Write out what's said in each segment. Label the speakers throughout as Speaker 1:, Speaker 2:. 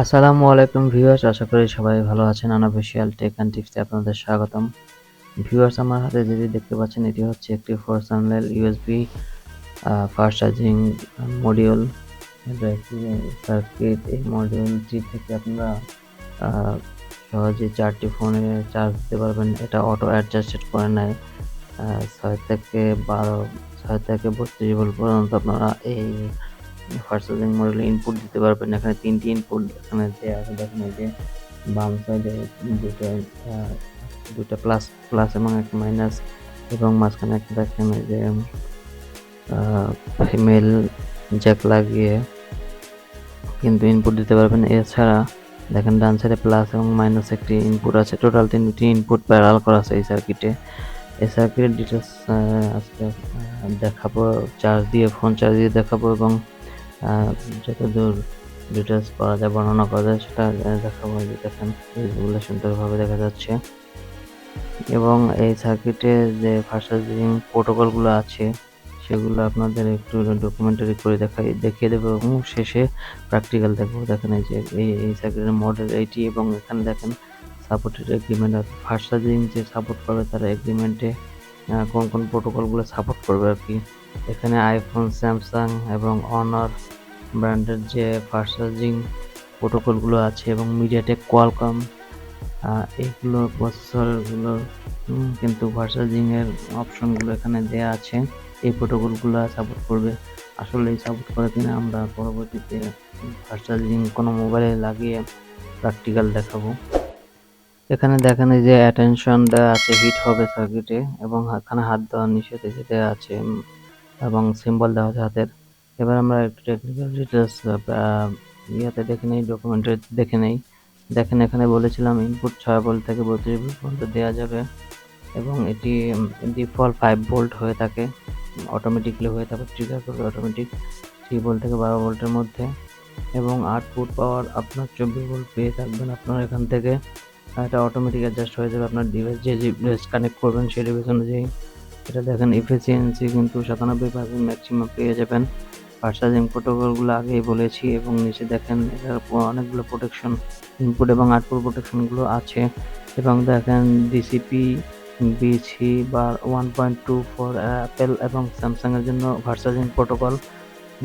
Speaker 1: আসসালামু আলাইকুম ভিউয়ার্স, আশা করি সবাই ভালো আছেন। আনঅফিসিয়াল টেক অ্যান্ড টিপসে আপনাদের স্বাগতম। ভিউয়ার্স, আমার হাতে যেটি দেখতে পাচ্ছেন, এটি হচ্ছে একটি four channel USB fast charging module circuit এই মডিউলটি থেকে আপনারা সহজে চারটি ফোনে চার্জ দিতে পারবেন। এটা অটো অ্যাডজাস্টেড করে নেয়। ছয় থেকে বারো, ছয় থেকে বত্রিশ ভোল্ট পর্যন্ত আপনারা এই ফার্স্ট মডেলে ইনপুট দিতে পারবেন এখানে তিনটি ইনপুট এখানে দেওয়া আছে। দেখেন এই যে বাম সাইডে দুটো দুটো প্লাস প্লাস এবং একটা মাইনাস এবং মাঝখানে একটা দেখেন এই যে ফিমেল জ্যাক লাগিয়ে কিন্তু ইনপুট দিতে পারবেন এছাড়া দেখেন ডান সাইডে প্লাস এবং মাইনাস একটি ইনপুট আছে। টোটাল তিনটি ইনপুট প্যারাল করা আছে এই সার্কিটে এই সার্কিটের ডিটেলস আজকে দেখাবো চার্জ দিয়ে ফোন চার্জ দিয়ে দেখাবো এবং যতদূর ডিটেলস পাওয়া যায়, বর্ণনা করা যায়, সেটা দেখাবো দেখেন এইগুলো সুন্দরভাবে দেখা যাচ্ছে। এবং এই সার্কিটে যে ফাস্ট চার্জিং প্রোটোকলগুলো আছে, সেগুলো আপনাদের একটু ডকুমেন্টারি করে দেখাই, দেখিয়ে দেবো এবং শেষে প্র্যাকটিক্যাল দেখব। দেখেন এই যে, এই সার্কিটের মডেল এইটি এবং এখানে দেখেন সাপোর্টেড এগ্রিমেন্ট আছে। ফাস্ট চার্জিং যে সাপোর্ট করবে, তারা এগ্রিমেন্টে কোন কোন প্রোটোকলগুলো সাপোর্ট করবে আর কি। এখানে আইফোন স্যামসাং এবং অনার ব্র্যান্ডের যে ফাস্ট চার্জিং প্রোটোকলগুলো আছে এবং মিডিয়াটেক কোয়ালকম এইগুলো প্রসেসরগুলো কিন্তু ফাস্ট চার্জিং এর অপশনগুলো এখানে দেয়া আছে। এই প্রোটোকলগুলো সাপোর্ট করবে। আসলে সাপোর্ট করে কিনা আমরা পরবর্তীতে ফাস্ট চার্জিং কোনো মোবাইলে লাগিয়ে প্র্যাকটিক্যাল দেখাবো। এখানে দেখেন এই যে অ্যাটেনশন দেওয়া আছে হিট হবে সার্কিটে এবং এখানে হাত দেওয়ার নিষেধ দেওয়া আছে। এবং সিম্বল দেওয়া আছে হাতের। এবার আমরা একটু টেকনিক্যাল ডিটেলস ইয়াতে দেখে নেই ডকুমেন্টে দেখে নেই। দেখেন, এখানে বলেছিলাম ইনপুট ছয় ভোল্ট থেকে বত্রিশ ভোল্ট পর্যন্ত দেওয়া যাবে এবং এটি ডিফল্ট ফাইভ ভোল্ট হয়ে থাকে অটোমেটিকলি হয়ে থাকে ট্রিগার করবে অটোমেটিক থ্রি ভোল্ট থেকে বারো ভোল্টের মধ্যে এবং আউটপুট পাওয়ার আপনার চব্বিশ ভোল্ট পেয়ে থাকবেন আপনার এখান থেকে। এটা অটোমেটিক অ্যাডজাস্ট হয়ে যাবে, আপনার ডিভাইস যে ডিভাইস কানেক্ট করবেন সেই ডিভাইস অনুযায়ী। এটা দেখেন এফিসিয়েন্সি কিন্তু সাতানব্বই পার্সেন্ট ম্যাক্সিমাম পেয়ে যাবেন। ফাস্ট চার্জিং প্রোটোকলগুলো আগেই বলেছি এবং নিচে দেখেন, এটার অনেকগুলো প্রোটেকশন ইনপুট এবং আউটপুট প্রোটেকশনগুলো আছে। এবং দেখেন ডিসিপি বিসি বা one point two four Apple এবং স্যামসাংয়ের জন্য চার্জিং প্রোটোকল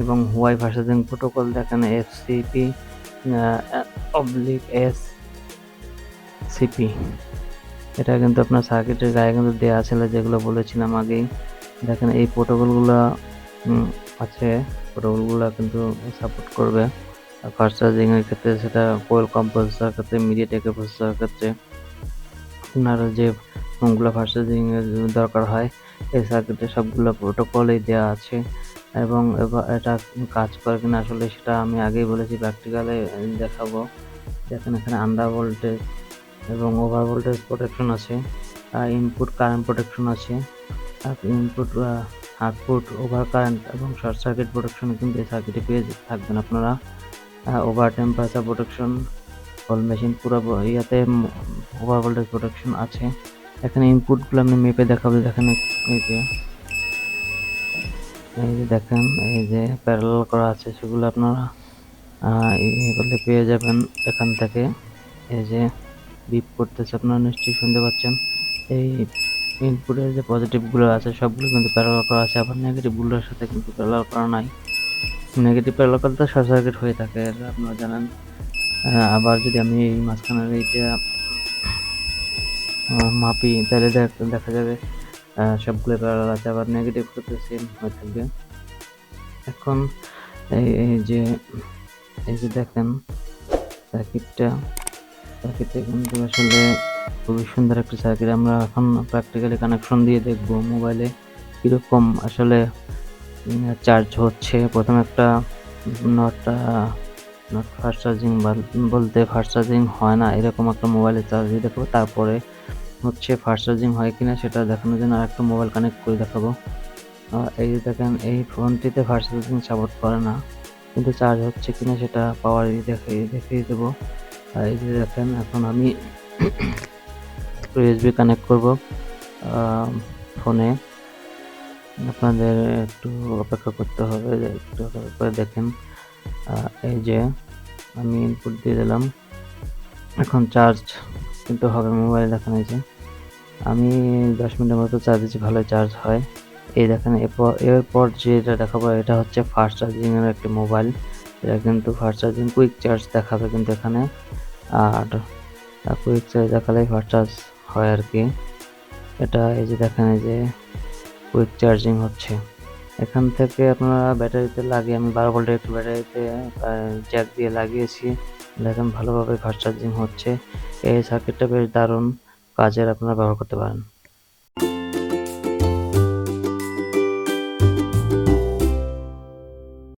Speaker 1: এবং হুয়াই চার্জিং প্রোটোকল দেখেন এফসিপি অবলিক এস সিপি এটা কিন্তু আপনার সার্কিটের গায়ে কিন্তু দেওয়া ছিল যেগুলো বলেছিলাম আগেই। দেখেন, এই প্রোটোকলগুলো আছে। প্রোটোকলগুলো কিন্তু সাপোর্ট করবে। ফাস্ট চার্জিং এর ক্ষেত্রে সেটা কোয়েল কম্পোজার ক্ষেত্রে মিডিয়াটেকের প্রসেসর ক্ষেত্রে। আপনার যে ফোনগুলো ফার্স্ট চার্জিংয়ের দরকার হয়, এই সার্কিটে সবগুলো প্রোটোকলই দেওয়া আছে। এবং এটা কাজ করে কিনা আসলে সেটা আমি আগেই বলেছি প্র্যাকটিক্যালে দেখাবো। দেখেন, এখানে আন্ডার ভোল্টেজ এবং ওভার ভোল্টেজ প্রোটেকশন আছে ইনপুট কারেন্ট প্রোটেকশন আছে ইনপুট আউটপুট ওভার কারেন্ট এবং শর্ট সার্কিট প্রোটেকশন কিন্তু এই সার্কিটে পেয়ে থাকবেন আপনারা। Over temperature protection whole machine পুরো ইয়াতে ওভার ভোল্টেজ প্রোটেকশন আছে। এখানে ইনপুটগুলো আমি মেপে দেখাবো, দেখেন এই যে। এই যে দেখেন, এই যে প্যারালাল করা আছে সেগুলো আপনারা এগুলো পেয়ে যাবেন এখান থেকে। এই যে বিপ করতেছে আপনারা নিশ্চয়ই শুনতে পাচ্ছেন। এই ইনপুটের যে পজিটিভগুলো আছে, সবগুলো কিন্তু প্যারালাল করা আছে। আবার নেগেটিভগুলোর সাথে কিন্তু প্যারালাল করা নাই। নেগেটিভ প্যারালাল করতে শর্ট সার্কিট হয়ে থাকে আপনারা জানেন। আবার যদি আমি এই মাঝখানের এইটা মাপি, তাহলে দেখ- যাবে সবগুলো প্যারালাল আছে, আবার নেগেটিভ করতে সেম হয়ে থাকবে। এখন এই যে এই যে দেখেন সার্কিটটা সার্কিটটা কিন্তু আসলে খুবই সুন্দর একটা সার্কিট আমরা এখন প্র্যাকটিক্যালি কানেকশন দিয়ে দেখব মোবাইলে কীরকম আসলে চার্জ হচ্ছে। প্রথম একটা নট নট ফাস্ট চার্জিং বলতে ফাস্ট চার্জিং হয় না, এরকম একটা মোবাইলে চার্জ দিয়ে দেখাবো। তারপরে হচ্ছে ফাস্ট চার্জিং হয় কিনা সেটা দেখানোর জন্য আরেকটা মোবাইল কানেক্ট করে দেখাবো। এই দেখেন, এই ফোনটিতে ফাস্ট চার্জিং সাপোর্ট করে না, কিন্তু চার্জ হচ্ছে কিনা সেটা পাওয়ার দেখে দেখিয়ে দেবো। এই যে দেখেন, এখন আমি ইউএসবি কানেক্ট করব ফোনে। আপনাদের একটু অপেক্ষা করতে হবে, যে একটু অপেক্ষা করে দেখেন। এই যে আমি ইনপুট দিয়ে দিলাম। এখন চার্জ কিন্তু হবে মোবাইল দেখানো হয়েছে। আমি দশ মিনিটের মতো চার্জ দিচ্ছি ভালো চার্জ হয়। এই দেখেন, এরপর এরপর যেটা দেখাবো, এটা হচ্ছে ফাস্ট চার্জিংয়ের একটি মোবাইল এটা কিন্তু ফাস্ট চার্জিং কুইক চার্জ দেখাবে কিন্তু এখানে। আর কুইক চার্জ দেখালেই ফাস্ট চার্জ হয় আর কি। এটা এই যে দেখেন, এই যে কুইক চার্জিং হচ্ছে। এখান থেকে আপনারা ব্যাটারিতে লাগিয়ে, আমি বারো ভোল্টের একটু ব্যাটারিতে জ্যাক দিয়ে লাগিয়েছি। দেখেন ভালোভাবে ফাস্ট চার্জিং হচ্ছে। এই সার্কিটটা বেশ দারুণ কাজের আপনারা ব্যবহার করতে পারেন।